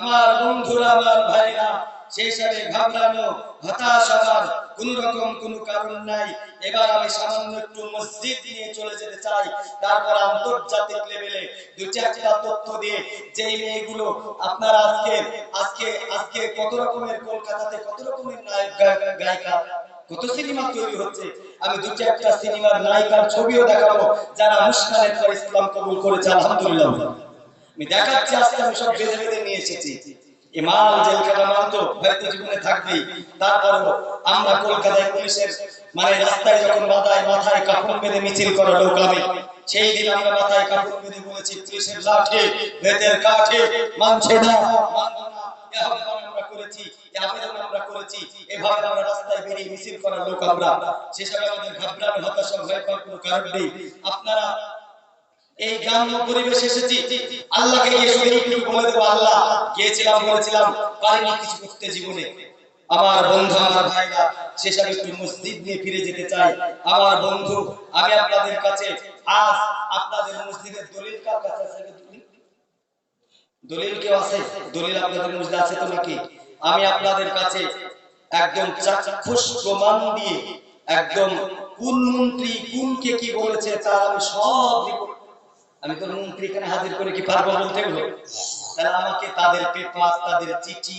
আমার বন্ধুরা, আমার ভাইরা, সেই ঘাবড়ানো, হতাশ কোন রকম কোনো কারণ নাই। এবার আমি সামান্য একটু মসজিদ নিয়ে চলে যেতে চাই। তারপর আন্তর্জাতিক লেভেলে তথ্য দিয়ে মেয়েগুলো আপনারা আজকে আজকে আজকে কত রকমের কলকাতাতে কত রকমের নায়ক গায়ক- গায়িকা, কত সিনেমা তৈরি হচ্ছে? আমি দু চারটা সিনেমার নায়িকার ছবিও দেখাবো যারা মুসকানের পর ইসলাম কবুল করেছে, আলহামদুলিল্লাহ। আমি দেখাচ্ছি আজকে আমি সব বেঁধে বেঁধে নিয়ে এসেছি। এ জেলখানা মাল তো হয়তো জীবনে থাকবেই। তারপরও আমরা কলকাতায় পুলিশের মানে রাস্তায় যখন মাথায় মাথায় কাপড় বেঁধে মিছিল করা লোক আমি, সেই দিন আমরা মাথায় কাপড় বেঁধে বলেছি, পুলিশের লাঠি বেতের কাঠে, মানছে না আমরা করেছি আপনারা এই গ্রাম্য পরিবেশ এসেছি। আল্লাহকে গিয়ে শুধু এইটুকু বলে দেবো আল্লাহ। গিয়েছিলাম, বলেছিলাম, পারিনি কিছু করতে জীবনে। আমার বন্ধু, আমার ভাইরা, সেসব একটু মসজিদ নিয়ে ফিরে যেতে চাই আমার বন্ধু, আমি আপনাদের কাছে, আজ আপনাদের মসজিদের দলিল কার কাছে আছে দলিল? কেউ আছে? দলিল আপনাদের মসজিদে আছে তো নাকি? আমি আপনাদের কাছে একদম চাক্ষুষ প্রমাণ দিয়ে, একদম কোন মন্ত্রী কোনকে কি বলেছে তার আমি সব রিপোর্ট আমি তো মন্ত্রী এখানে হাজির করে কি পারব বলতে হলো তাহলে আমাকে তাদের পেপার তাদের চিঠি,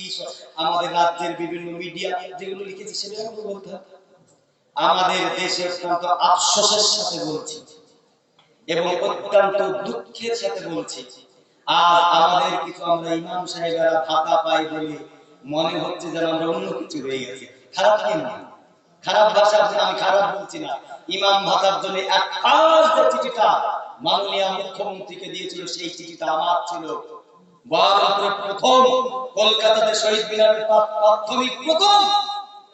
আমাদের রাজ্যের বিভিন্ন মিডিয়া যেগুলো লিখেছি সেগুলো আমাকে বলতে হবে। আমাদের দেশের অত্যন্ত আফসোসের সাথে বলছি এবং অত্যন্ত দুঃখের সাথে বলছি। আজ আমাদের কিছু আমরা ইমাম সাহেবেরা ভাতা পাই বলে মনে হচ্ছে যেন আমরা অন্য কিছু হয়ে গেছে। খারাপ কেন খারাপ ভাষা আমি খারাপ বলছি না। ইমাম ভাতার জন্য এক চিঠিটা মাননীয় মুখ্যমন্ত্রীকে দিয়েছিল সেই চিঠিটা আমার ছিল। প্রথম কলকাতাতে শহীদ মিনারের প্রাথমিক প্রথম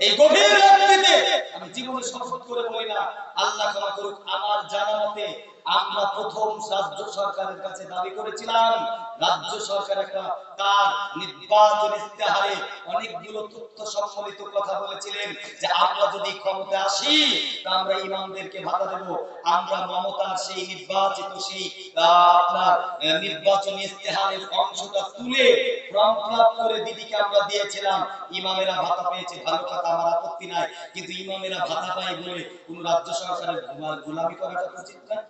এই গভীর রাত্রিতে আমি জীবনে শপথ করে বলি না, আল্লাহ ক্ষমা করুক, আমার জানা মতে আমরা প্রথম রাজ্য সরকারের কাছে দাবি করেছিলাম, রাজ্য সরকার একটা তার নির্বাচন ইস্তেহারে অনেকগুলো তথ্য সম্বলিত কথা বলেছিলেন যে আমরা যদি ক্ষমতা আসি, তা আমরা ইমামদেরকে ভাতা দেব। আমরা মমতার সেই নির্বাচিত সেই আপনার নির্বাচনী ইস্তেহারের অংশটা তুলে ফর্ম ফিল করে দিদিকে আমরা দিয়েছিলাম। ইমামেরা ভাতা পেয়েছে, ভালো কথা, আমার আপত্তি নাই। কিন্তু ইমামেরা ভাতা পায় বলে কোন রাজ্য সরকারের গোলা- গোলামি করাটা উচিত না।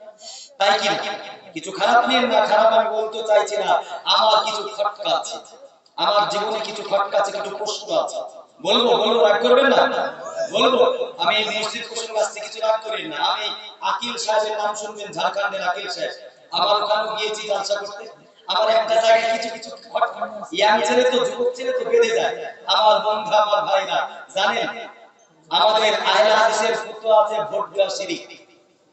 তাই কি কিছু খারাপ নিয়ে না খারাপ আমি বলতে চাইছি না। আমার কিছু খটকা আছে। আমার জীবনে কিছু খটকা আছে, কিছু প্রশ্ন আছে। বলব বলব, রাগ করবেন না? বলব, আমি মসজিদ প্রশ্ন আসছে, কিছু রাগ করেন না। আমি আকিল সাহেবের নাম শুনবেন, ঝাড়খণ্ডের আকিল সাহেব। আমার ওখানে গিয়েছি জালসা করতে। আমার একটা জায়গায় কিছু কিছু ইয়াং ছেলে তো, যুবক ছেলে তো বেড়ে যায়। আমার বন্ধু, আমার ভাইরা, জানেন? আমাদের আয়লা হাদিসের ফতোয়া আছে ভোট দেওয়া শিরিক।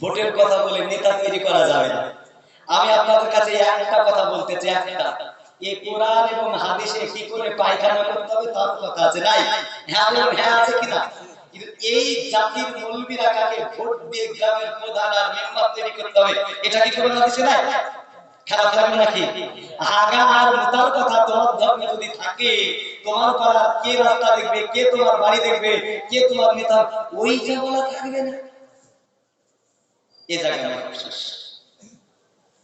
ভোটের কথা বলে নেতা তৈরি করা যাবে না। আমি আপনাদের কাছে একটা কথা বলতে চাই একটা। এই কোরআন এবং হাদিসে কি করে পায়খানা করতে হবে তার কথা আছে নাই? হ্যাঁ বলুন, হ্যাঁ আছে কিনা? কিন্তু এই জাতির কাকে ভোট দিয়ে গ্রামের প্রধান আর মেম্বার তৈরি করতে হবে এটা কি কোরআন হাদিসে নাই? খারাপ নাকি? আগা আর কথা তোমার ধর্মে যদি থাকে তোমার পাড়ার কে রাস্তা দেখবে কে তোমার বাড়ি দেখবে কে তোমার নেতা ওই যে বলা থাকবে না। এ জায়গায় আমার বিশ্বাস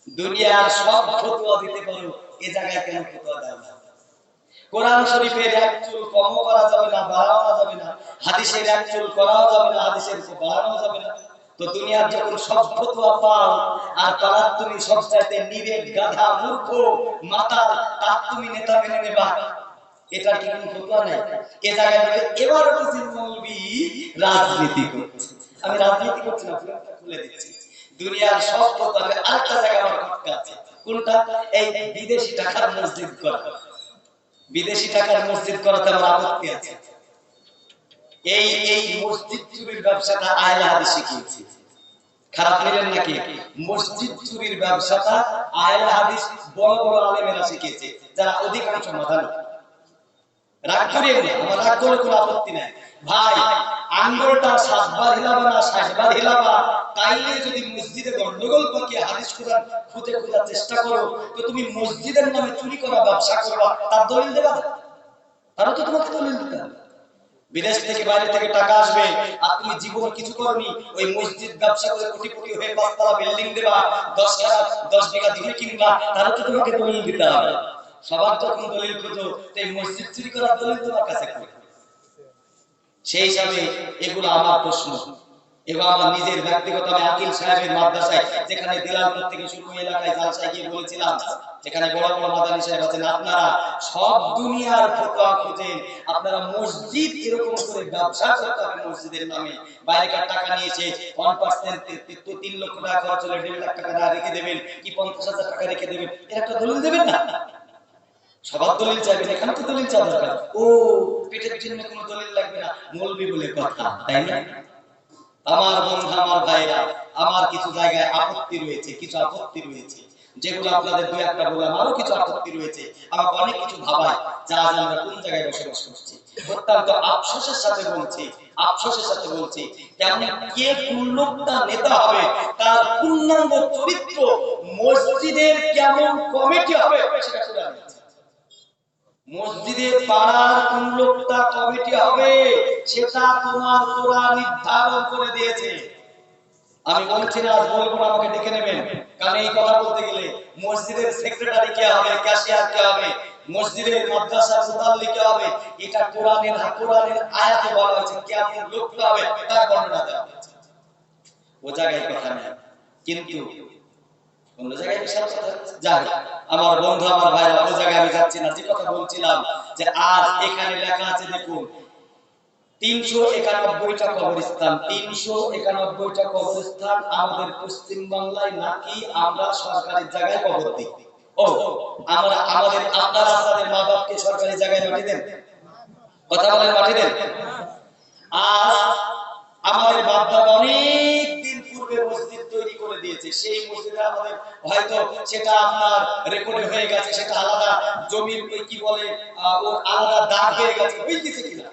দুনিয়ার সব ফতোয়া দিতে পারো এ জায়গায় কেন ফতোয়া দাও না কোরআন শরীফের এক চুল কমও করা যাবে না বাড়ানো যাবে না। হাদিসের এক চুল করাও যাবে না হাদিসের বাড়ানো যাবে না। তো দুনিয়ার যখন সব ফতোয়া পাও আর তুমি নিরেট গাধা মূর্খ মাতাল তার তুমি নেতা মেনে নেবা। এটা কি কোনো ফতোয়া নাই? এ জায়গায় এবার মৌলবি রাজনীতি করছে। আমি রাজনীতি করছি না খুলে দিচ্ছি। দুনিয়ার সব ফতোয়া আরেকটা জায়গায় আমার খটকা আছে। কোনটা? এই বিদেশি টাকার মসজিদ করা। বিদেশি টাকার মসজিদ করাতে আমার আপত্তি আছে। এই এই মসজিদ চুরির ব্যবসাটা আয়লা হাদিস শিখিয়েছে খারাপ নিলেন নাকি? মসজিদ চুরির ব্যবসাটা আয়লা হাদিস বড় বড় আলেমেরা শিখিয়েছে যারা অধিকাংশ মাথানো রাগ করিয়ে আমার রাগ করে কোনো আপত্তি নাই। ভাই আঙ্গুলটা সাতবার হিলাবা না ষাটবার হিলাবা তাইলে যদি মসজিদে গন্ডগোল পাকিয়ে হাদিস কোরআন খুঁজে খোঁজার চেষ্টা করো, তো তুমি মসজিদের নামে চুরি করা, ব্যবসা করবা তার দলিল দেবা না? তারও তো তোমাকে দলিল দিতে বিদেশ থেকে, বাইরে থেকে টাকা আসবে, আর তুমি জীবন কিছু করনি, ওই মসজিদ ব্যবসা করে কোটি কোটি হয়ে পাঁচতলা বিল্ডিং দেবা, দশ টাকা দশ টাকা জমি কিনবা, তারও তো তোমাকে দলিল দিতে হবে সবার যখন দলিল খুঁজো এই মসজিদ চুরি করার দলিল তোমার কাছে কই? সেই হিসাবে এগুলো আমার প্রশ্ন। এবং আমার নিজের ব্যক্তিগত, আমি আকিল সাহেবের মাদ্রাসায়, যেখানে দিলালপুর থেকে শুরু এলাকায় জালসায় গিয়ে বলেছিলাম, যেখানে বড় বড় সাহেব আছেন, আপনারা সব দুনিয়ার ফতোয়া আপনারা মসজিদ এরকম করে ব্যবসা করতে হবে মসজিদের নামে। বাইরেকার টাকা নিয়েছে ওয়ান পার্সেন্ট তিন লক্ষ টাকা খরচ হলে দেড় লাখ টাকা রেখে দেবেন, কি পঞ্চাশ হাজার টাকা রেখে দেবেন, এর একটা দলিল দেবেন না। সবার দলিল চাইবেন, এখানে তো দলিল দরকার। ও, পেটের জন্য কোনো দলিল লাগবে না, মৌলবি বলে কথা, তাই না? আমার বন্ধু, আমার ভাইরা, আমার কিছু জায়গায় আপত্তি রয়েছে, কিছু আপত্তি রয়েছে। যেগুলো আপনাদের দুই একটা বললাম, আরও কিছু আপত্তি রয়েছে। আমাকে অনেক কিছু ভাবায়, যা আজ আমরা কোন জায়গায় বসবাস করছি। অত্যন্ত আফসোসের সাথে বলছি, আফসোসের সাথে বলছি, কেমন কে নেতা হবে, তার পূর্ণাঙ্গ চরিত্র মসজিদের কেমন কমিটি হবে, সেটা আমি মসজিদে পাড়ার কোন লোকটা কমিটি হবে, সেটা তোমার কোরআন নির্ধারণ করে দিয়েছে। আমি বলছি না, আজ বলব না, আমাকে ডেকে নেবেন। কারণ এই কথা বলতে গেলে মসজিদের সেক্রেটারি কে হবে ক্যাশিয়ার কে হবে, মসজিদের মাদ্রাসার মুতাল্লি কে হবে, এটা কোরআনের কোরআনের আয়াতে বলা হয়েছে। কেমন লোকটা হবে, তার বর্ণনা দেওয়া হয়েছে। ও জায়গায় কথা নেই। কিন্তু আমাদের পশ্চিম বাংলায় নাকি আমরা সরকারি জায়গায় কবর দিই? ও, আমরা আমাদের আপনারা আপনাদের মা বাপকে সরকারি জায়গায় মাটি দেন? কথা বলেন, মাটি দেন? আজ আমাদের বাপদাদা অনেক দিন পূর্বে মসজিদ তৈরি করে দিয়েছে। সেই মসজিদে আমাদের হয়তো সেটা আপনার রেকর্ডে হয়ে গেছে, সেটা আলাদা জমির কি বলে ওর আলাদা দাগ হয়ে গেছে গেছে কিনা।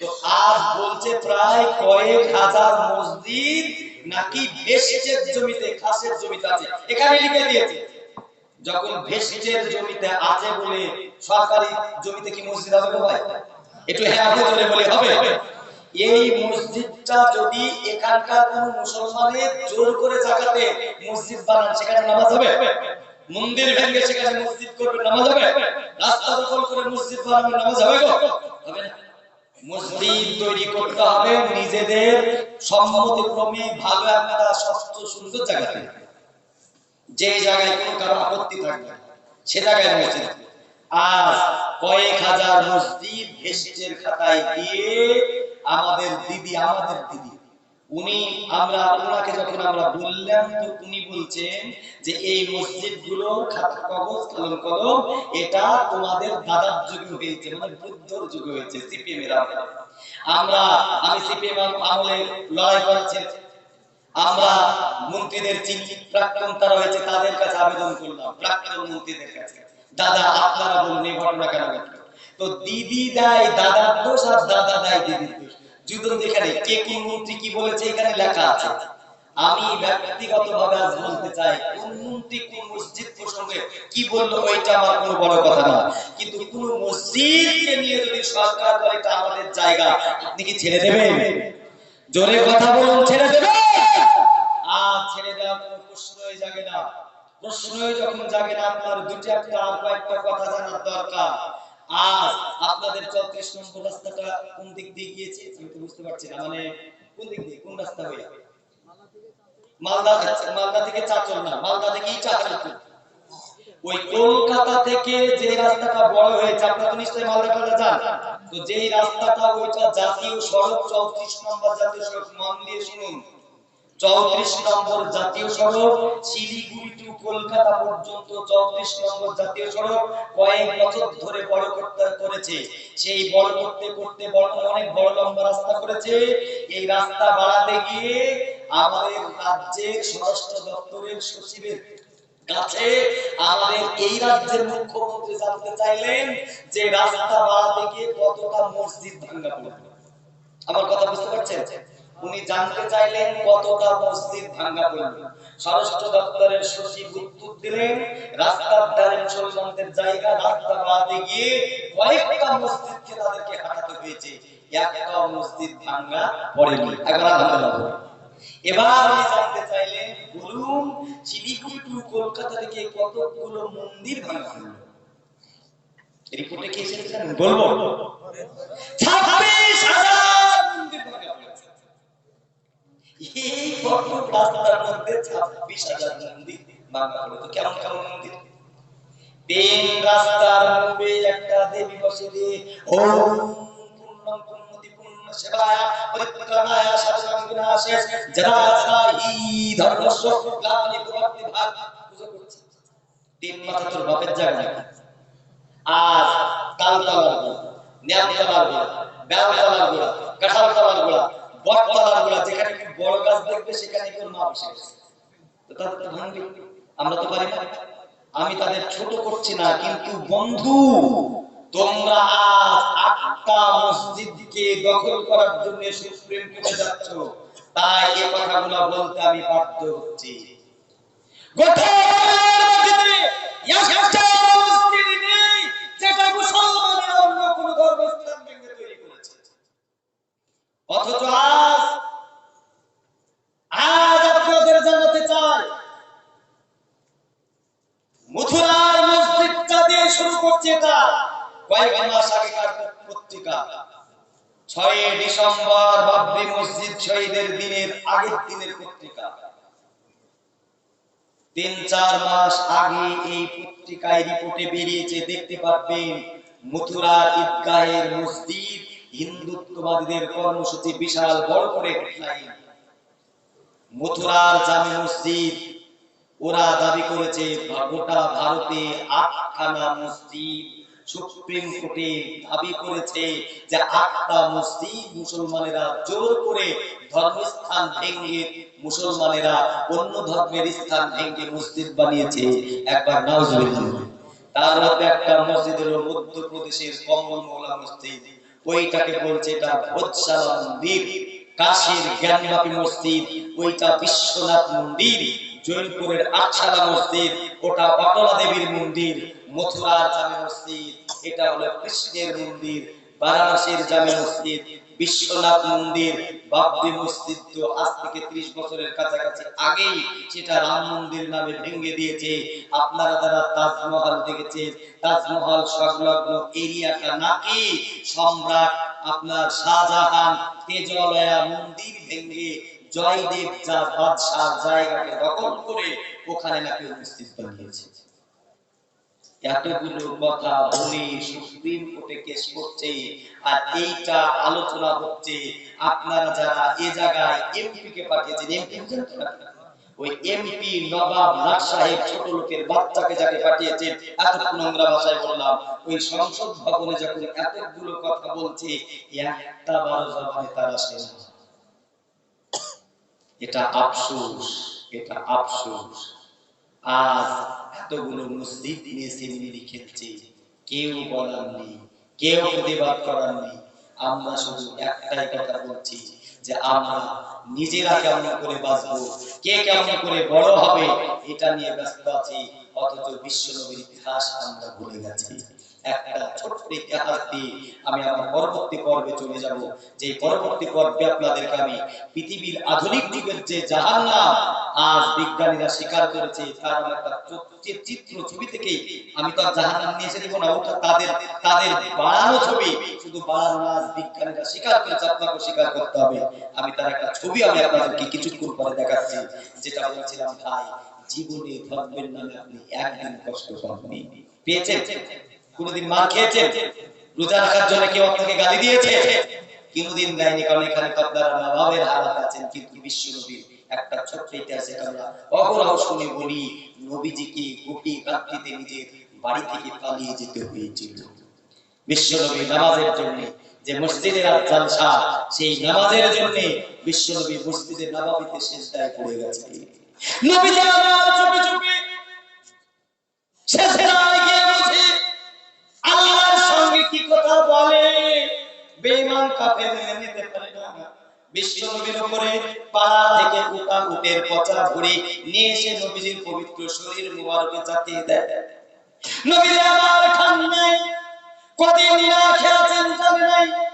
তো আজ বলছে প্রায় কয়েক হাজার মসজিদ নাকি বেশের জমিতে খাসের জমিতে আছে। এখানে লিখে দিয়েছে, যখন ভেসের জমিতে আছে বলে সরকারি জমিতে কি মসজিদ হবে ভাই একটু হ্যাঁ জোরে বলে, হবে? এই মসজিদটা যদি এখানকার কোন মুসলমানের জোর করে জায়গাতে মসজিদ বানান, সেখানে নামাজ হবে? মন্দির ভেঙে সেখানে মসজিদ করবে, নামাজ হবে? রাস্তা দখল করে মসজিদ বানাবে, নামাজ হবে হবে না মসজিদ তৈরি করতে হবে নিজেদের ভালো একটা সুন্দর জায়গাতে। যে জায়গায় কোনো কারও আপত্তি থাকবে সে জায়গায় মসজিদ। কয়েক হাজার মসজিদ ভেস্টের খাতায় দিয়ে আমাদের দিদি আমাদের দিদি। উনি আমরা ওনাকে যখন আমরা বললাম, তো উনি বলছেন যে এই মসজিদগুলোর খাতা কাগজ, কলম কলম, এটা তোমাদের দাদার যুগে হয়েছে মানে বুদ্ধর যুগে হয়েছে, সিপিএম এর আমরা, আমি সিপিএম আমলে লড়াই করেছি। আমরা মন্ত্রীদের চিঠি প্রাক্তন তারা হয়েছে, তাদের কাছে আবেদন করলাম, প্রাক্তন মন্ত্রীদের কাছে। দাদা, আপনারা বলুন, এই ঘটনা কেন ঘটলো? তো দিদি দেয় দাদার দোষ আর দাদা দেয় দিদির দোষ। যুদ্ধ যেখানে কে কোন মন্ত্রী কি বলেছে, এখানে লেখা আছে। আমি আজ বলতে চাই, কোন মন্ত্রী কোন মসজিদ প্রসঙ্গে কি বলল, ওইটা আমার কোনো বড় কথা না কিন্তু কোন নিয়ে যদি সরকার এটা আমাদের জায়গা, আপনি কি ছেড়ে দেবেন? জোরে কথা বলুন, ছেড়ে দেবেন? আর ছেড়ে দেওয়ার কোনো প্রশ্নই জাগে না। প্রশ্নই যখন জাগে না, আপনার দুটি একটা আর কয়েকটা কথা জানার দরকার। আজ আপনাদের চৌত্রিশ নম্বর রাস্তাটা কোন দিক দিয়ে গিয়েছে? আমি তো বুঝতে পারছি না মানে কোন দিক দিয়ে, কোন রাস্তা হয়ে মালদা মালদা থেকে চাচল না, মালদা থেকেই চাচল ওই কলকাতা থেকে যে রাস্তাটা বড় হয়েছে, আপনারা তো নিশ্চয়ই মালদা টালদা যান তো যেই রাস্তাটা, ওইটা জাতীয় সড়ক চৌত্রিশ নম্বর জাতীয় সড়ক, মন দিয়ে শুনুন। চৌত্রিশ নম্বর জাতীয় সড়ক, শিলিগুড়ি টু কলকাতা পর্যন্ত চৌত্রিশ নম্বর জাতীয় সড়ক কয়েক বছর ধরে বড় করতে করেছে। সেই বড় করতে করতে বড় অনেক বড় লম্বা রাস্তা করেছে। এই রাস্তা বাড়াতে গিয়ে আমাদের রাজ্যের স্বরাষ্ট্র দপ্তরের সচিবের কাছে আমাদের এই রাজ্যের মুখ্যমন্ত্রী জানতে চাইলেন যে রাস্তা বাড়াতে গিয়ে কতটা মসজিদ ভাঙা পড়বে। আমার কথা বুঝতে পারছেন? উনি জানতে চাইলেন কতটা মসজিদ ভাঙা পড়ল স্বরাষ্ট্র দপ্তরের সচিব উত্তর দিলেন, রাস্তার ধারে মুসলমানদের জায়গা রাস্তা বাড়াতে গিয়ে কয়েকটা মসজিদকে তাদেরকে হাঁটাতে হয়েছে। একটা মসজিদ ভাঙা পড়েনি। এবার উনি জানতে চাইলেন, বলুন, শিলিগুড়ি কলকাতা থেকে কতগুলো মন্দির ভাঙা হলো? রিপোর্টে কি বলব। ছাব্বিশ হাজার মন্দির ভাঙা হয়েছে। এই কত রাস্তার মধ্যে ছাব্বিশ হাজার মন্দির ভাঙা হলো তো কেমন কেমন মন্দির তিন রাস্তার মধ্যে একটা দেবী বসে দিয়ে, ওম পূর্ণম পূর্ণতি পূর্ণ সেবায়, পরিত্রাণায় সাধনাং বিনাশে জরা জরা হি ধর্মস্য গ্লানি প্রবর্তি ভাগ পুজো করছে তিন মাথা তোর বাপের জায়গা নাকি? আজ তালতলার গোড়া ন্যামতলার গোড়া বেলতলার গোড়া কাঁঠালতলার গোড়া না। আমি তাদের ছোট করছি না, কিন্তু বন্ধু, তোমরা আটটা দখল করার জন্য সুপ্রিম কোর্টে যাচ্ছ। তাই কথাগুলো বলতে আমি বাধ্য হচ্ছি। মসজিদে নেই, যেটা অন্য কোন ধর্মস্থান ভেঙে তৈরি করেছে অথচ আজ আজ আপনাদের জানাতে চাই, মথুরার দিয়ে শুরু করছে এটা। কয়েক মাস আগেকার পত্রিকা। ছয় ডিসেম্বর বাবরি মসজিদ শহীদের দিনের আগের দিনের পত্রিকা। তিন চার মাস আগে এই পত্রিকায় রিপোর্টে বেরিয়েছে, দেখতে পাবেন মথুরার ঈদগাহের মসজিদ হিন্দুত্ববাদীদের কর্মসূচি বিশাল বড় করে মথুরার জামে মসজিদ, ওরা দাবি করেছে গোটা ভারতে আটখানা মসজিদ। সুপ্রিম কোর্টে দাবি করেছে যে আটটা মসজিদ মুসলমানেরা জোর করে ধর্মস্থান ভেঙে, মুসলমানেরা অন্য ধর্মের স্থান ভেঙে মসজিদ বানিয়েছে। একবার নাউজুবিল্লাহ তার মধ্যে একটা মসজিদ হলো মধ্যপ্রদেশের কমল মৌলা মসজিদ। ওইটাকে বলছে এটা ভোজশালা মন্দির কাশীর জ্ঞানব্যাপী মসজিদ, ওইটা বিশ্বনাথ মন্দির, জৈনপুরের আটশালা মসজিদ, ওটা অটলা দেবীর মন্দির, মথুরার জামে মসজিদ, এটা হলো কৃষ্ণের মন্দির, বারাণসীর জামে মসজিদ বিশ্বনাথ মন্দির বাবরি মসজিদ তো আজ থেকে ত্রিশ বছরের কাছাকাছি আগেই সেটা রাম মন্দির নামে ভেঙে দিয়েছে। আপনারা যারা তাজমহল দেখেছেন, তাজমহল সংলগ্ন এরিয়াটা নাকি সম্রাট আপনার শাহজাহান তেজলয়া মন্দির ভেঙে জয়দেব যা বাদশাহ জায়গাকে দখল করে ওখানে নাকি উপস্থিত বানিয়েছে এতগুলো কথা বলে, সুপ্রিম কোর্টে কেস করছে, আর এইটা আলোচনা হচ্ছে, আপনারা যারা এ জায়গায় এমপি কে পাঠিয়েছেন এমপি ওই এমপি নবাব নাথ সাহেব ছোট লোকের বাচ্চাকে যাকে পাঠিয়েছেন এত নোংরা ভাষায় বললাম, ওই সংসদ ভবনে যখন এতগুলো কথা বলছে, একটা বারো জবানে তারা শেষ এটা আফসোস এটা আফসোস। আজ এতগুলো মসজিদ নিয়ে সেমিনারি খেলছে কেউ বলার নেই, কেউ প্রতিবাদ করার নেই। আমরা শুধু একটাই কথা বলছি যে আমরা নিজেরা কেমন করে বাঁচবো, কে কেমন করে বড় হবে, এটা নিয়ে ব্যস্ত আছি। অথচ বিশ্ব নবীর ইতিহাস আমরা ভুলে গেছি। একটা ছোট্ট ইতিহাস দিয়ে আমি আমার পরবর্তী পর্বে চলে যাব। যে পরবর্তী পর্বে আপনাদেরকে আমি পৃথিবীর আধুনিক যুগের যে জাহান্নাম আজ বিজ্ঞানীরা স্বীকার করেছে, তার একটা চিত্র ছবি থেকেই আমি তো জাহান্নাম নিয়ে এসে দিব না, ওটা তাদের তাদের বানানো ছবি। শুধু বানানো আজ বিজ্ঞানীরা স্বীকার করেছে আপনাকে স্বীকার করতে হবে। আমি তার একটা ছবি আমি আপনাদেরকে কিছুক্ষণ পরে দেখাচ্ছি, যেটা বলছিলাম, ভাই, জীবনে ধর্মের নামে আপনি একদিন কষ্ট পাননি। পেয়েছেন? কোনদিন মার খেয়েছেন রোজা রাখার জন্য কেউ আপনাকে গালি দিয়েছে? কোনদিন দেয়নি, কারণ এখানে তো আপনারা মা বাবের হালাত আছেন, কিন্তু বিশ্ব নবীর একটা ছোট্ট ইতিহাস আমরা অহরহ শুনে বলি, নবীজিকে গোপী কান্তিতে নিজের বাড়ি থেকে পালিয়ে যেতে হয়েছিল। বিশ্ব নবী নামাজের জন্য যে মসজিদের জালসা সেই নামাজের জন্য বিশ্ব নবী মসজিদের নবাবিতে শেষদায় পড়ে গেছে। নবী চুপি চুপি বেঈমান কাফের নিতে পারে না। বিশ্ব নবীর উপরে পাড়া থেকে উটা উটের পচা ভরে নিয়ে এসে নবীজির পবিত্র শরীর মুবারকে চাপিয়ে দেয়। নবীজি আমার খান নাই। কদিন না খেয়েছেন জানে নাই।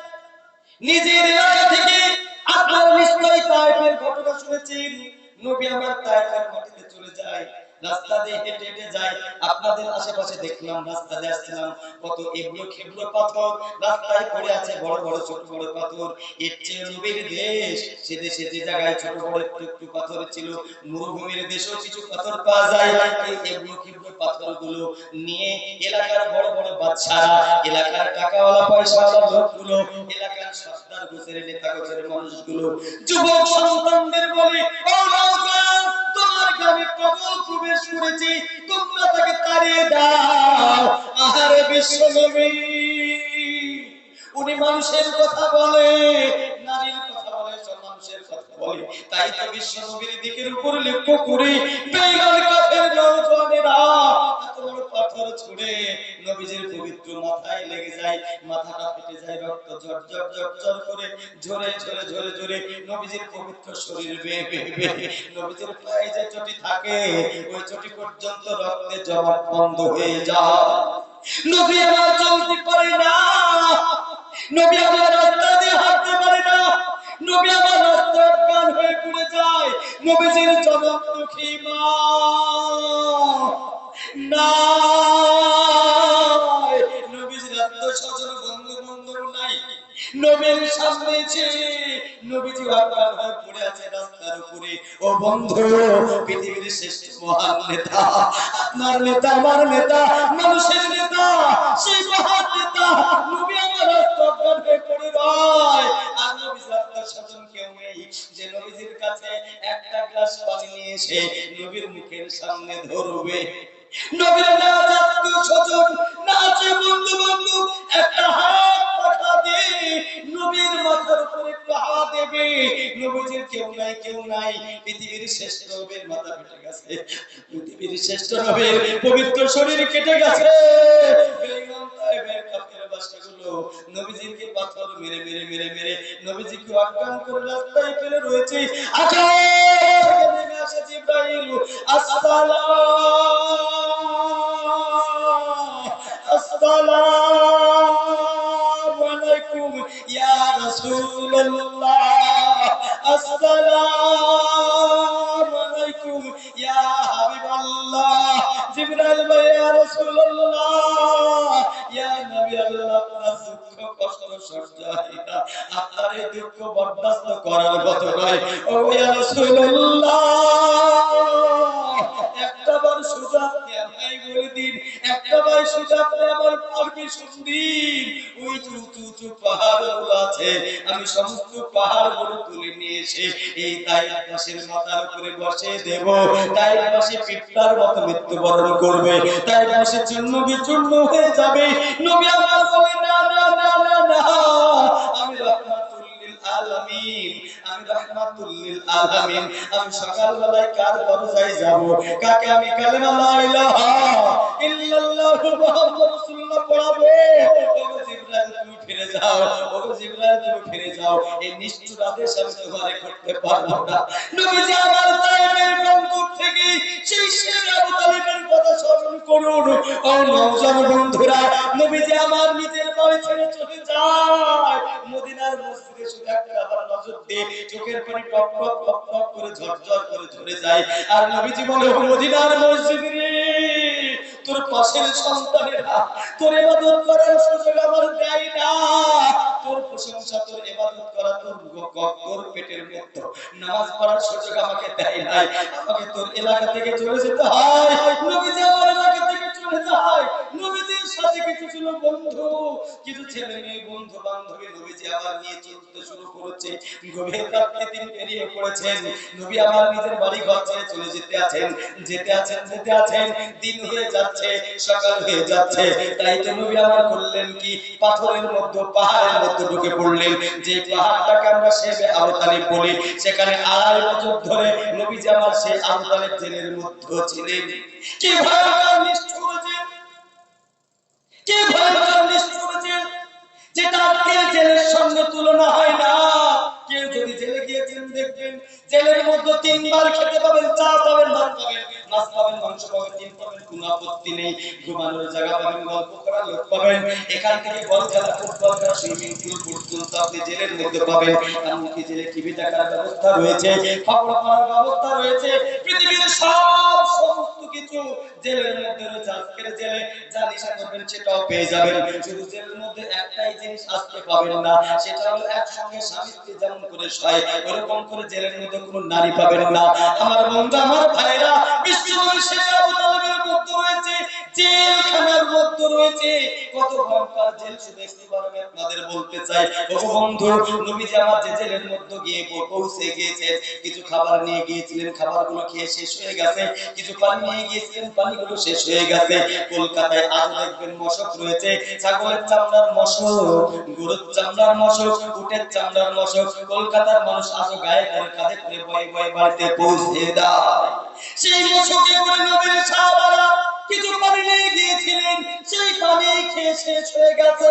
নিজের এলাকা থেকে আপনার নিশ্চয়ই তাইফের ঘটনা শুনেছেন। নবী আমার তাইফের মাটিতে চলে যায়। রাস্তা দিয়ে হেঁটে হেঁটে যায়। আপনাদের আশেপাশে দেখলাম, রাস্তা দিয়ে আসছিলাম। কত এবড়ো খেবড়ো পাথর। রাস্তায় পড়ে আছে বড় বড় ছোট বড় পাথর। এর চেয়ে নবীর দেশ। সে দেশে যে জায়গায় ছোট বড় একটু একটু পাথর ছিল, মরুভূমির দেশেও কিছু পাথর পাওয়া যায়। এই এবড়ো খেবড়ো পাথরগুলো নিয়ে এলাকার বড় বড় বাচ্চারা এলাকার টাকাওয়ালা পয়সাওয়ালা লোকগুলো, এলাকার সর্দার গোছের নেতা গোছের মানুষগুলো, যুবক সন্তানদের বলে, ও নওজোয়ান তোমার আমি কবল প্রবেশ করেছি, তোমরা তাকে তাড়িয়ে দাও। আহারে বিশ্ব উনি মানুষের কথা বলে, নারীর কথা বলে মানুষের কথা বলে। তাই তো বিশ্ব নবীর দিকের উপর লক্ষ্য করে বেঈমান কাফের বড় পাথর ছুঁড়ে নবীজির পবিত্র মাথায় লেগে যায়, মাথাটা ফেটে যায়, রক্ত ঝর ঝর ঝর ঝর করে ঝরে ঝরে ঝরে ঝরে নবীজির পবিত্র শরীর বেয়ে বেয়ে নবীজির পায়ে যে চটি থাকে, ওই চটি পর্যন্ত রক্তে জমা বন্ধ হয়ে যায়। নবী আমার চলতে পারে না, নবী আমার রাস্তা দিয়ে হাঁটতে পারে না, নবী আমার রাস্তা অজ্ঞান হয়ে পড়ে যায়, নবীজির জনম দুঃখী মা। নাই। নবীজির আত্মীয় স্বজন বন্ধু নাই। নবীর সামনে এসে নবীজি অজ্ঞান হয়ে পড়ে আছে রাস্তার উপরে, ও বন্ধু, পৃথিবীর শ্রেষ্ঠ মহান নেতা, আপনার নেতা, আমার নেতা, মানুষের নেতা, সেই মহান নেতা, নবী আমার অজ্ঞান হয়ে পড়ে রয়। আর নবীজির আত্মীয় স্বজন কেউ নেই। যে নবীজির কাছে একটা গ্লাস পানি নিয়ে এসে নবীর মুখের সামনে ধরবে নবীর নাচ আত্মীয় স্বজন, নাচে বন্ধু বন্ধু, একটা হাত পাঠা দে নবীর মাথার উপর একটু হাত দেবে। নবীজির কেউ নাই কেউ নাই, পৃথিবীর শ্রেষ্ঠ নবীর মাথা ফেটে গেছে। পৃথিবীর শ্রেষ্ঠ নবীর পবিত্র শরীর কেটে গেছে। নবীজিকে পাথর মেরে মেরে মেরে মেরে নবীজিকে অজ্ঞান করে রাস্তায় ফেলে রয়েছে। আকাশ! বরদাস্ত করার মতো নয়। আমি সমস্ত তুলে এই তাই পাশের মাথার উপরে বসে দেব। তাই মতো মৃত্যুবরণ করবে। তাই পাশে চূর্ণ বিচূর্ণ হয়ে যাবে। না না না না। রহমাতুল লিল আলামিন। আমি সকালবেলায় কার দরজায় যাব? কাকে আমি কালেমা লা ইলাহা ইল্লাল্লাহু মুহাম্মাদুর রাসূলুল্লাহ পড়াবো? ওগো জিবরাইল, তুমি ফিরে যাও জিবরাইল তুমি ফিরে যাও। এই তোমারে করতে পারব না। নবীজি আমার তাইবের থেকে আবু তালিবের কথা স্মরণ করুন। ও বন্ধুরা, নবীজি আমার নিজের ছেড়ে চলে যায়। মদিনার মসজিদে শুধু একটা আবার নজর দিয়ে চোখের পানি টপ টপ টপ টপ করে ঝরঝর করে ঝরে যায়। আর নবীজি বলে, "ও মদিনার মসজিদ রে, তোর পাশের সন্তানেরা তোর ইবাদত করার সুযোগ আমার দেয় না। তোর প্রশংসা, তোর পেটের নামাজ পড়ার সুযোগ আমাকে দেয় নাই। আমাকে তোর এলাকা থেকে চলে যেতে হয়। আমার এলাকা থেকে চলে যায়। নবী চলে যেতে আছেন যেতে আছেন যেতে আছেন, দিন হয়ে যাচ্ছে, সকাল হয়ে যাচ্ছে। তাই তো নবী আমার করলেন কি, পাথরের মধ্যে, পাহাড়ের মধ্যে ঢুকে পড়লেন। যে পাহাড়টাকে আমরা শেবে আবু তালিব বলি, সেখানে আড়াই বছর ধরে নবীজি আমার সেই আবু জেলের মধ্যে ছিলেন। কি ভয়ঙ্কর নিষ্ঠুর জেল কি ভয়ঙ্কর নিষ্ঠুর যেটা আজকের জেলের সঙ্গে তুলনা হয় না। কেউ যদি জেলে গিয়েছেন দেখবেন, জেলের মধ্যে তিনবার খেতে পাবেন, চা পাবেন, ভাত পাবেন। মাছ পাবেন, মাংস পাবেন, ডিম পাবেন, কোনো আপত্তি নেই। ঘুমানোর জায়গা পাবেন, গল্প করার লোক পাবেন। এখান থেকে বল খেলা, ফুটবল খেলা সুইমিং পুল পর্যন্ত আপনি জেলের মধ্যে পাবেন। এমনকি জেলে টিভি দেখার ব্যবস্থা রয়েছে, খবর পড়ার ব্যবস্থা রয়েছে। পৃথিবীর সব সমস্ত কিছু জেলের মধ্যে রয়েছে। আজকের জেলে যা নেশা করবেন, সেটাও পেয়ে যাবেন। শুধু জেলের মধ্যে একটাই জিনিস আজকে পাবেন না, সেটা হলো একসঙ্গে স্বামী স্ত্রী যেমন করে শয়, ওরকম করে জেলের মধ্যে কোনো নারী পাবেন না। আমার বন্ধু, আমার ভাইরা গিয়ে কিছু খাবার নিয়ে গিয়েছিলেন, খাবারগুলো খেয়ে শেষ হয়ে গেছে। কিছু পানি নিয়ে গিয়েছিলেন, পানিগুলো শেষ হয়ে গেছে। কলকাতায় আজও দেখবেন মশক রয়েছে। ছাগলের চামড়ার মশক, গরুর চামড়ার মশক, উটের চামড়ার মশক। কলকাতার মানুষ আজও গায়ে করে কাঁধে করে বয়ে বয়ে বাড়িতে পৌঁছে দেয়। সেই মশকে করে নবীর সাহাবারা কিছু পানি নিয়ে গিয়েছিলেন। সেই পানি খেয়ে শেষ হয়ে গেছে।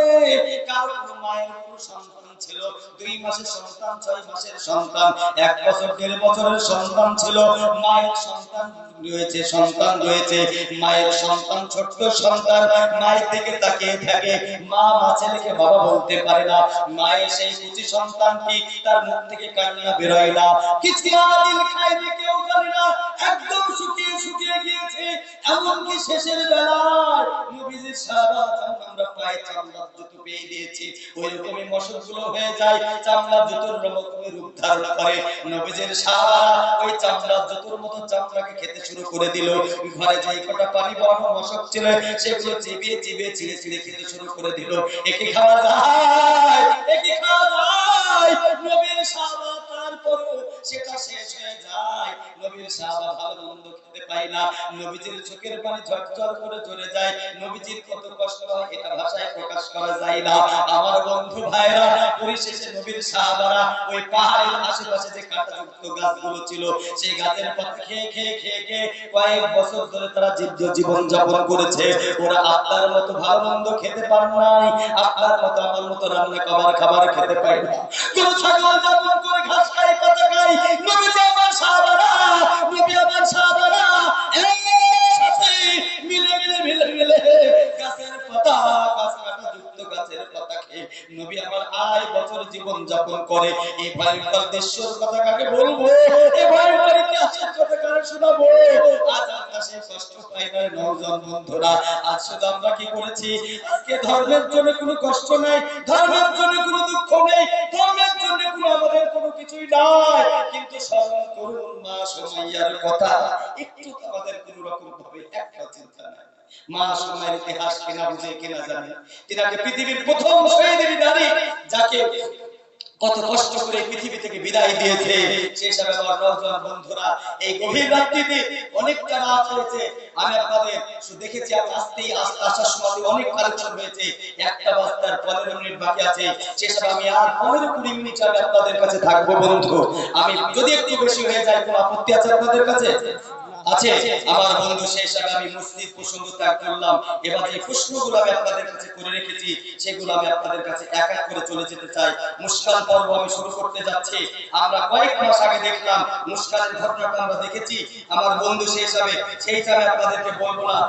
কারণ মায়ের সন্তান ছিল। দুই মাসের সন্তান, ছয় মাসের সন্তান, এক বছর, দেড় বছরের সন্তান ছিল। মায়ের সন্তান রয়েছে সন্তান রয়েছে। মায়ের সন্তান, ছোট্ট সন্তান, মায়ের দিকে তাকিয়ে থাকে। মা মা ছেলেকে বাবা বলতে পারে না। মায়ের সেই কুচি সন্তানটি তার মুখ থেকে কান্না বেরোয় না। কিছু দিন খায়নি, কেউ জানে না। একদম শুকিয়ে শুকিয়ে গিয়েছে। এমনকি শেষের বেলায় নবীজির যেমন আমরা পায়ে চামড়ার জুতো পেয়ে দিয়েছি। ওইরকমই মশকগুলো হয়ে যায়, চামড়া জুতোর রকমের রূপ ধারণ করে। নবীজির সারা ওই চামড়া জুতোর মতো চামড়াকে খেতে শুরু করে দিল। ঘরে যে কটা পানি বড় মশক ছিল, সেগুলো চিবিয়ে চিবিয়ে ছিঁড়ে ছিঁড়ে খেতে শুরু করে দিল। একে খাওয়া যায় একে খাওয়া যায়, নবীর সাহাবা তারপরও সেটা শেষ হয়ে যায়। নবীর সাহাবা ভালো মন্দ খেতে পায় না। নবীজির চোখের পানি ঝরঝর করে ঝরে যায়। নবীজির কত কষ্ট হয় এটা ভাষায় প্রকাশ করা যায় না। আমার বন্ধু ভাইরা, পরিশেষে নবীর সাহাবারা ওই পাহাড়ের আশেপাশে যে গাছগুলো ছিল, সেই গাছের পাতা খেয়ে খেয়ে খেয়ে খেয়ে কয়েক বছর ধরে তারা জীব্য জীবন যাপন করেছে। ওরা আপনার মতো ভালো মন্দ খেতে পারে নাই। আপনার মতো আমার মতো রান্না খাবার খাবার খেতে পায় না। কোন ছাগল যাপন করে ঘাস খায় পাতা খায় নবী আমার সাহাবারা নবী আমার সাহাবারা নবী আমার বছর জীবন যাপন করে। এই কথা কাকে বলব? এই ইতিহাসের কথা শোনাবো? আজ সে কষ্ট পাই না নওজন বন্ধুরা, আজ শুধু আমরা কি করেছি? আজকে ধর্মের জন্য কোনো কষ্ট নাই, ধর্মের জন্য কোনো দুঃখ নেই, ধর্মের জন্য কোনো আমাদের কোনো কিছুই নাই। কিন্তু করুন মা কথা, একটু আমাদের কোনো রকম ভাবে একটা চিন্তা নাই ইতিহাস কেনা বুঝে, কেনা জানে। তিনাকে পৃথিবীর প্রথম নারী যাকে কত কষ্ট করে পৃথিবী থেকে বিদায় দিয়েছে আপনাদের একটা বাস্তার পনেরো মিনিট বাকি আছে। আমি কুড়ি মিনিট আমি কাছে থাকব বন্ধু। আমি যদি একটু বেশি হয়ে যায়, কোনো আপত্তি আছে আপনাদের কাছে? আছে। আমার বন্ধু, সেই হিসাবে আমি মসজিদ প্রসঙ্গ ত্যাগ করলাম। এবার যে প্রশ্নগুলো আমি আপনাদের কাছে করে রেখেছি, সেগুলো আমি আপনাদের কাছে এক এক করে চলে যেতে চাই। মুস্কান পর্ব আমি শুরু করতে যাচ্ছি। আমরা কয়েক মাস আগে দেখলাম মুস্কানের ঘটনাটা আমরা দেখেছি। আমার বন্ধু সেই হিসাবে সেই হিসাবে আপনাদেরকে বলব না।